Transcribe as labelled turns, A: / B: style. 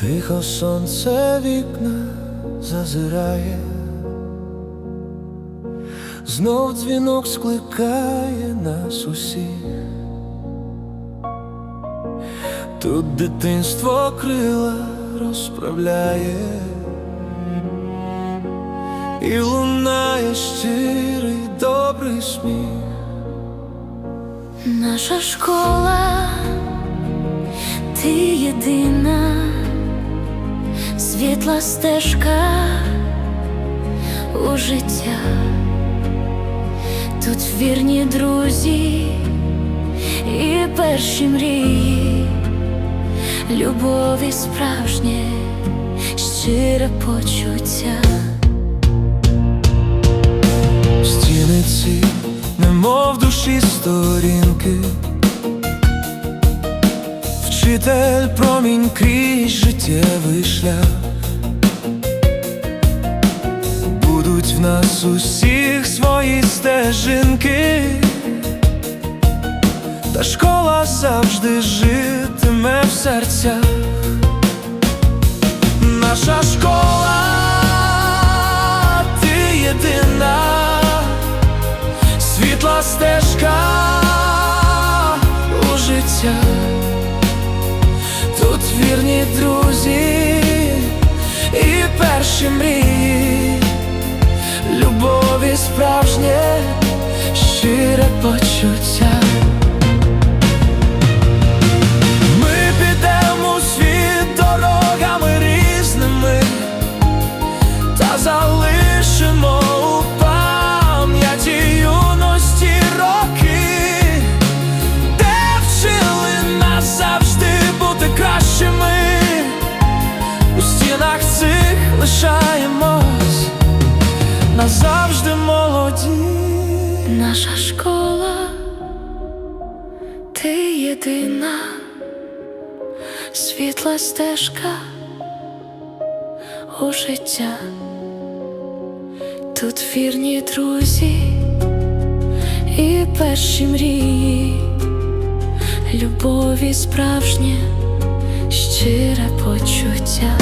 A: Тихо сонце вікна зазирає, знов дзвінок скликає нас усіх. Тут дитинство крила розправляє, і лунає щирий добрий сміх.
B: Наша школа, ти єдина, світла стежка у життя, тут вірні друзі і перші мрії, любові справжнє, щире почуття.
A: Стіни ці, немов душі сторінки, вчитель промінь крізь життєвий шлях. Нас усіх свої стежинки, та школа завжди житиме в серцях. Наша школа, ти єдина, світла стежка у життя, тут вірні друзі і перші мрії, почуття. Ми підемо у світ дорогами різними та залишимо у пам'яті юності роки, де вчили нас завжди бути кращими. У стінах цих лишаємось назавжди молоді.
B: Наша школа, єдина світла стежка у життя, тут вірні друзі і перші мрії, любові справжнє, щире почуття.